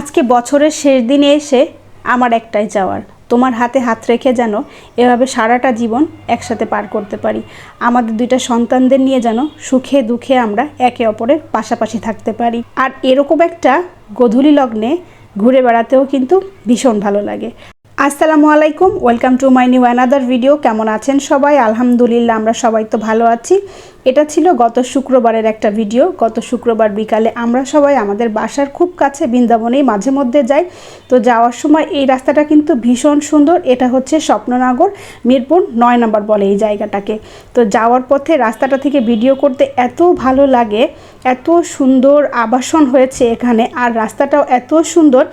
আজকে বছরের শেষ দিনে এসে আমার একটাই যাওয়ার। তোমার হাতে হাত রেখে যেন এভাবে সারাটা জীবন একসাথে পার করতে পারি। আমাদের দুইটা সন্তানদের নিয়ে যেন সুখে দুঃখে আমরা একে অপরের পাশাপাশি থাকতে পারি। আর এরকম একটা গধূলি লগ্নে ঘুরে বেড়াতেও কিন্তু ভীষণ ভালো লাগে। আসসালামু আলাইকুম, welcome to my new another video. কেমন আছেন সবাই? আলহামদুলিল্লাহ, আমরা সবাই তো ভালো আছি। এটা ছিল গত শুক্রবারের একটা ভিডিও। গত শুক্রবার বিকালে আমরা সবাই আমাদের বাসার খুব কাছে বৃন্দাবনেই মাঝে মধ্যে যাই। তো যাওয়ার সময় এই রাস্তাটা কিন্তু ভীষণ সুন্দর। এটা হচ্ছে স্বপ্ননগর, মিরপুর নয় নম্বর বলে এই জায়গাটাকে। তো যাওয়ার পথে রাস্তাটা থেকে ভিডিও করতে এত ভালো লাগে, এত সুন্দর আবাসন হয়েছে এখানে, আর রাস্তাটাও এত সুন্দর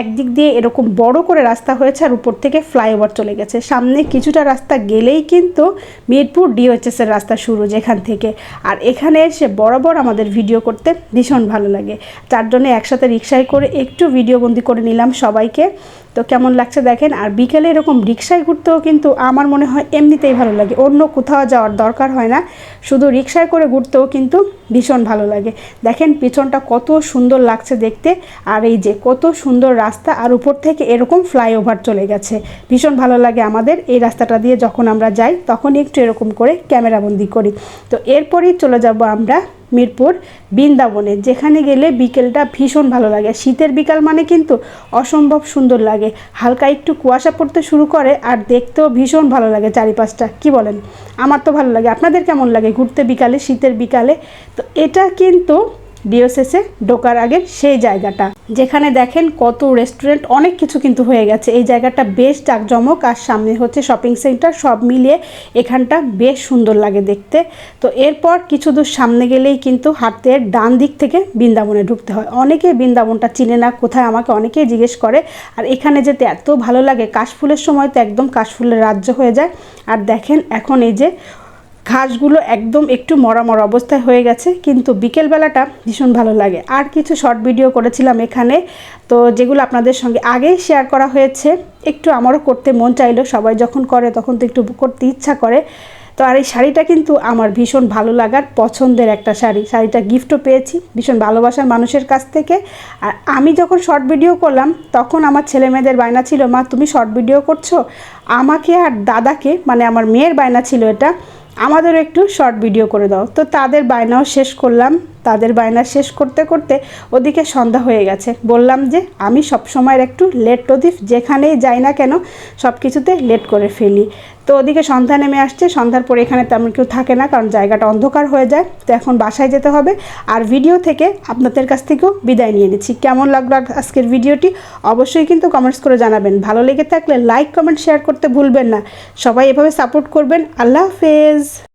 একদিক দিয়ে এরকম বড় করে রাস্তা হয়েছে আর উপর থেকে ফ্লাইওভার চলে গেছে। সামনে কিছুটা রাস্তা গেলেই কিন্তু মিরপুর ডিওএইচএস এর রাস্তা শুরু যেখান থেকে। আর এখানে এসে বরাবর আমাদের ভিডিও করতে ভীষণ ভালো লাগে। চারজনে একসাথে রিক্সায় করে একটু ভিডিও বন্দি করে নিলাম সবাইকে। তো কেমন লাগছে দেখেন? আর বিকেলে এরকম রিক্সায় ঘুরতেও কিন্তু আমার মনে হয় এমনিতেই ভালো লাগে। অন্য কোথাও যাওয়ার দরকার হয় না। শুধু রিক্সায় করে ঘুরতেও কিন্তু ভীষণ ভালো লাগে। দেখেন পিছনটা কত সুন্দর লাগছে দেখতে, আর এই যে কত সুন্দর রাস্তা, আর উপর থেকে এরকম ফ্লাইওভার চলে গেছে। ভীষণ ভালো লাগে আমাদের এই রাস্তাটা দিয়ে যখন আমরা যাই, তখন একটু এরকম করে ক্যামেরাবন্দি করি। তো এরপরেই চলে যাব আমরা মিরপুর, বৃন্দাবনে। যেখানে গেলে বিকেলটা ভীষণ ভালো লাগে। শীতের বিকাল মানে কিন্তু অসম্ভব সুন্দর লাগে। হালকা একটু কুয়াশা পড়তে শুরু করে আর দেখতেও ভীষণ ভালো লাগে চারিপাশটা। কি বলেন? আমার তো ভালো লাগে। আপনাদের কেমন লাগে ঘুরতে বিকালে, শীতের বিকালে? তো এটা কিন্তু ডিওসেসে ঢোকার আগের সেই জায়গাটা। যেখানে দেখেন কত রেস্টুরেন্ট অনেক কিছু কিন্তু হয়ে গেছে। এই জায়গাটা বেশ জাঁকজমক আর সামনে হচ্ছে শপিং সেন্টার সব মিলিয়ে এখানটা বেশ সুন্দর লাগে দেখতে। তো এরপর কিছু দূর সামনে গেলেই কিন্তু হাতের ডান দিক থেকে বৃন্দাবনে ঢুকতে হয়। অনেকে বৃন্দাবনটা চিনে না, কোথায় আমাকে অনেকেই জিজ্ঞেস করে। আর এখানে যেতে এত ভালো লাগে, কাশফুলের সময় তো একদম কাশফুলের রাজ্য হয়ে যায়। আর দেখেন এখন এই যে ঘাসগুলো একদম একটু মরা মরা অবস্থায় হয়ে গেছে, কিন্তু বিকেলবেলাটা ভীষণ ভালো লাগে। আর কিছু শর্ট ভিডিও করেছিলাম এখানে, তো যেগুলো আপনাদের সঙ্গে আগেই শেয়ার করা হয়েছে, একটু আমারও করতে মন চাইলো, সবাই যখন করে তখন তো একটু করতে ইচ্ছা করে। তো আর এই শাড়িটা কিন্তু আমার ভীষণ ভালো লাগার পছন্দের একটা শাড়ি। শাড়িটা গিফটও পেয়েছি, ভীষণ ভালোবাসার মানুষের কাছ থেকে। আর আমি যখন শর্ট ভিডিও করলাম, তখন আমার ছেলে মেয়েদের বায়না ছিল, মা, তুমি শর্ট ভিডিও করছ? আমাকে আর দাদাকে মানে আমার মেয়ের বায়না ছিল এটা আমাদেরও একটু শর্ট ভিডিও করে দাও। তো তাদের বায়নাও শেষ করলাম। তাদের বায়না শেষ করতে করতে ওদিকে সন্ধ্যা হয়ে গেছে। বললাম যে, আমি সব সময়ের একটু লেট প্রদীপ যেখানেই যাই না কেন সব কিছুতে লেট করে ফেলি। তো ওদিকে সন্ধ্যা নেমে আসছে, সন্ধ্যার পরে এখানে তেমন কেউ থাকে না, কারণ জায়গাটা অন্ধকার হয়ে যায়। তো এখন বাসায় যেতে হবে। আর ভিডিও থেকে আপনাদের কাছ থেকেও বিদায় নিয়ে নিচ্ছি। কেমন লাগল আজকের ভিডিওটি অবশ্যই কিন্তু কমেন্টস করে জানাবেন। ভালো লেগে থাকলে লাইক কমেন্ট শেয়ার করতে ভুলবেন না। সবাই এভাবে সাপোর্ট করবেন। আল্লাহ হাফেজ।